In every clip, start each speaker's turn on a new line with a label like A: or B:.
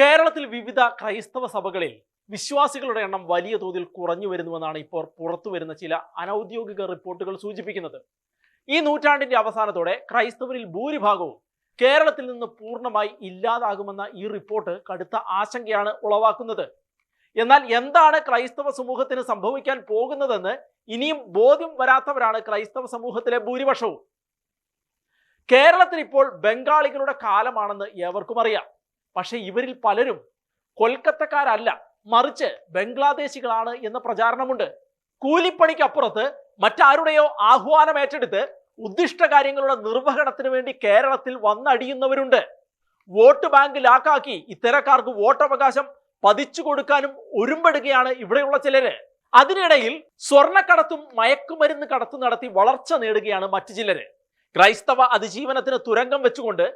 A: കേരളത്തിൽ വിവിധ ക്രൈസ്തവ സഭകളിൽ വിശ്വാസികളുടെ എണ്ണം വലിയ തോതിൽ കുറഞ്ഞു വരുന്നുവെന്നാണ് ഇപ്പോൾ പുറത്തു വരുന്ന ചില അനൌദ്യോഗിക റിപ്പോർട്ടുകൾ സൂചിപ്പിക്കുന്നത്. ഈ നൂറ്റാണ്ടിന്റെ അവസാനത്തോടെ ക്രൈസ്തവരിൽ ഭൂരിഭാഗവും കേരളത്തിൽ നിന്ന് പൂർണമായി ഇല്ലാതാകുമെന്ന ഈ റിപ്പോർട്ട് കടുത്ത ആശങ്കയാണ് ഉളവാക്കുന്നത്. എന്നാൽ എന്താണ് ക്രൈസ്തവ സമൂഹത്തിന് സംഭവിക്കാൻ പോകുന്നതെന്ന് ഇനിയും ബോധ്യം വരാത്തവരാണ് ക്രൈസ്തവ സമൂഹത്തിലെ ഭൂരിപക്ഷവും. കേരളത്തിൽ ഇപ്പോൾ ബംഗാളികളുടെ കാലമാണെന്ന് ഏവർക്കും അറിയാം. പക്ഷെ ഇവരിൽ പലരും കൊൽക്കത്തക്കാരല്ല മറിച്ച് ബംഗ്ലാദേശികളാണ് എന്ന പ്രചാരണമുണ്ട്. കൂലിപ്പണിക്കപ്പുറത്ത് മറ്റാരുടെയോ ആഹ്വാനം ഏറ്റെടുത്ത് ഉദ്ദിഷ്ട കാര്യങ്ങളുടെ നിർവഹണത്തിന് വേണ്ടി കേരളത്തിൽ വന്നടിയുന്നവരുണ്ട്. വോട്ട് ബാങ്ക് ലാക്കാക്കി ഇത്തരക്കാർക്ക് വോട്ടവകാശം പതിച്ചു കൊടുക്കാനും ഒരുമ്പെടുകയാണ് ഇവിടെയുള്ള ചിലര്. അതിനിടയിൽ സ്വർണക്കടത്തും മയക്കുമരുന്ന് കടത്തും നടത്തി വളർച്ച നേടുകയാണ് മറ്റു ചിലര്. ക്രൈസ്തവ അതിജീവനത്തിന് തുരങ്കം വെച്ചുകൊണ്ട്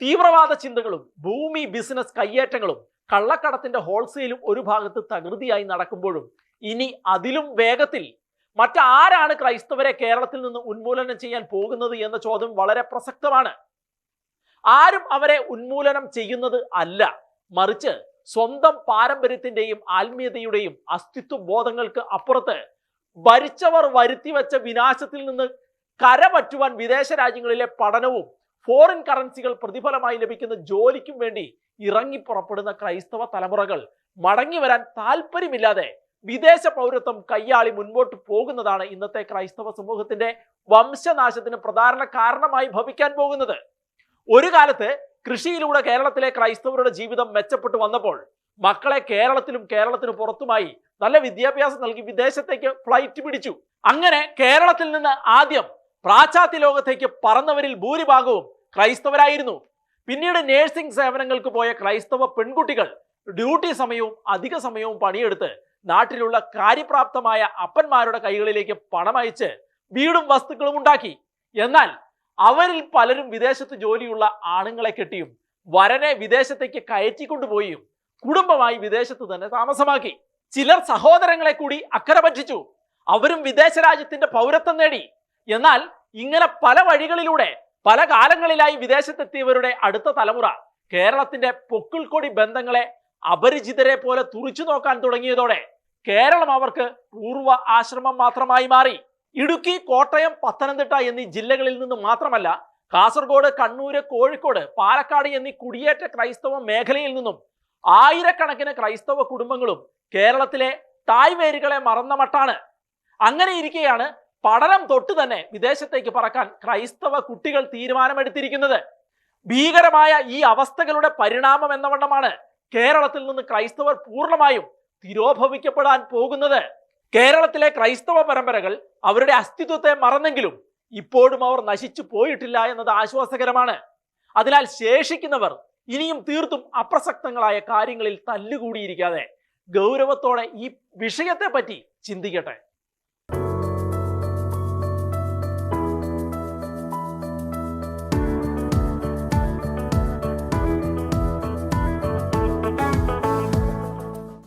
A: തീവ്രവാദ ചിന്തകളും ഭൂമി ബിസിനസ് കയ്യേറ്റങ്ങളും കള്ളക്കടത്തിന്റെ ഹോൾസെയിലും ഒരു ഭാഗത്ത് തകൃതിയായി നടക്കുമ്പോഴും ഇനി അതിലും വേഗത്തിൽ മറ്റാരാണ് ക്രൈസ്തവരെ കേരളത്തിൽ നിന്ന് ഉന്മൂലനം ചെയ്യാൻ പോകുന്നത് എന്ന ചോദ്യം വളരെ പ്രസക്തമാണ്. ആരും അവരെ ഉന്മൂലനം ചെയ്യുന്നത് അല്ല. മറിച്ച് സ്വന്തം പാരമ്പര്യത്തിന്റെയും ആത്മീയതയുടെയും അസ്തിത്വ ബോധങ്ങൾക്ക് അപ്പുറത്ത് ഭരിച്ചവർ വരുത്തിവെച്ച വിനാശത്തിൽ നിന്ന് കരപറ്റുവാൻ വിദേശ രാജ്യങ്ങളിലെ പഠനവും ഫോറിൻ കറൻസികൾ പ്രതിഫലമായി ലഭിക്കുന്ന ജോലിക്കും വേണ്ടി ഇറങ്ങി പുറപ്പെടുന്ന ക്രൈസ്തവ തലമുറകൾ മടങ്ങി വരാൻ താല്പര്യമില്ലാതെ വിദേശ പൗരത്വം കയ്യാളി മുൻപോട്ട് പോകുന്നതാണ് ഇന്നത്തെ ക്രൈസ്തവ സമൂഹത്തിന്റെ വംശനാശത്തിന് പ്രധാന കാരണമായി ഭവിക്കാൻ പോകുന്നത്. ഒരു കാലത്ത് കൃഷിയിലൂടെ കേരളത്തിലെ ക്രൈസ്തവരുടെ ജീവിതം മെച്ചപ്പെട്ടു വന്നപ്പോൾ മക്കളെ കേരളത്തിലും കേരളത്തിന് പുറത്തുമായി നല്ല വിദ്യാഭ്യാസം നൽകി വിദേശത്തേക്ക് ഫ്ലൈറ്റ് പിടിച്ചു. അങ്ങനെ കേരളത്തിൽ നിന്ന് ആദ്യം പാശ്ചാത്യ ലോകത്തേക്ക് പറന്നവരിൽ ഭൂരിഭാഗവും ക്രൈസ്തവരായിരുന്നു. പിന്നീട് നേഴ്സിംഗ് സേവനങ്ങൾക്ക് പോയ ക്രൈസ്തവ പെൺകുട്ടികൾ ഡ്യൂട്ടി സമയവും അധിക സമയവും പണിയെടുത്ത് നാട്ടിലുള്ള കാര്യപ്രാപ്തമായ അപ്പന്മാരുടെ കൈകളിലേക്ക് പണമയച്ച് വീടും വസ്തുക്കളും ഉണ്ടാക്കി. എന്നാൽ അവരിൽ പലരും വിദേശത്ത് ജോലിയുള്ള ആണുങ്ങളെ കെട്ടിയും വരനെ വിദേശത്തേക്ക് കയറ്റി കയറ്റിക്കൊണ്ടുപോയും കുടുംബമായി വിദേശത്ത് തന്നെ താമസമാക്കി. ചിലർ സഹോദരങ്ങളെ കൂടി അക്കരെ പറ്റിച്ചു അവരും വിദേശ രാജ്യത്തിന്റെ പൗരത്വം നേടി. എന്നാൽ ഇങ്ങനെ പല വഴികളിലൂടെ പല കാലങ്ങളിലായി വിദേശത്തെത്തിയവരുടെ അടുത്ത തലമുറ കേരളത്തിന്റെ പൊക്കിൾക്കൊടി ബന്ധങ്ങളെ അപരിചിതരെ പോലെ തുറിച്ചു നോക്കാൻ തുടങ്ങിയതോടെ കേരളം അവർക്ക് പൂർവ ആശ്രമം മാത്രമായി മാറി. ഇടുക്കി കോട്ടയം പത്തനംതിട്ട എന്നീ ജില്ലകളിൽ നിന്ന് മാത്രമല്ല കാസർഗോഡ് കണ്ണൂര് കോഴിക്കോട് പാലക്കാട് എന്നീ കുടിയേറ്റ ക്രൈസ്തവ മേഖലയിൽ നിന്നും ആയിരക്കണക്കിന് ക്രൈസ്തവ കുടുംബങ്ങളും കേരളത്തിലെ തായ്വേരുകളെ മറന്ന മട്ടാണ്. അങ്ങനെ ഇരിക്കെയാണ് പഠനം തൊട്ട് തന്നെ വിദേശത്തേക്ക് പറക്കാൻ ക്രൈസ്തവ കുട്ടികൾ തീരുമാനമെടുത്തിരിക്കുന്നത്. ഭീകരമായ ഈ അവസ്ഥകളുടെ പരിണാമം എന്ന വണ്ണമാണ് കേരളത്തിൽ നിന്ന് ക്രൈസ്തവർ പൂർണമായും തിരോഭവിക്കപ്പെടാൻ പോകുന്നത്. കേരളത്തിലെ ക്രൈസ്തവ പരമ്പരകൾ അവരുടെ അസ്തിത്വത്തെ മറന്നെങ്കിലും ഇപ്പോഴും അവർ നശിച്ചു പോയിട്ടില്ല എന്നത് ആശ്വാസകരമാണ്. അതിനാൽ ശേഷിക്കുന്നവർ ഇനിയും തീർത്തും അപ്രസക്തങ്ങളായ കാര്യങ്ങളിൽ തല്ലുകൂടിയിരിക്കാതെ ഗൗരവത്തോടെ ഈ വിഷയത്തെ പറ്റി ചിന്തിക്കട്ടെ.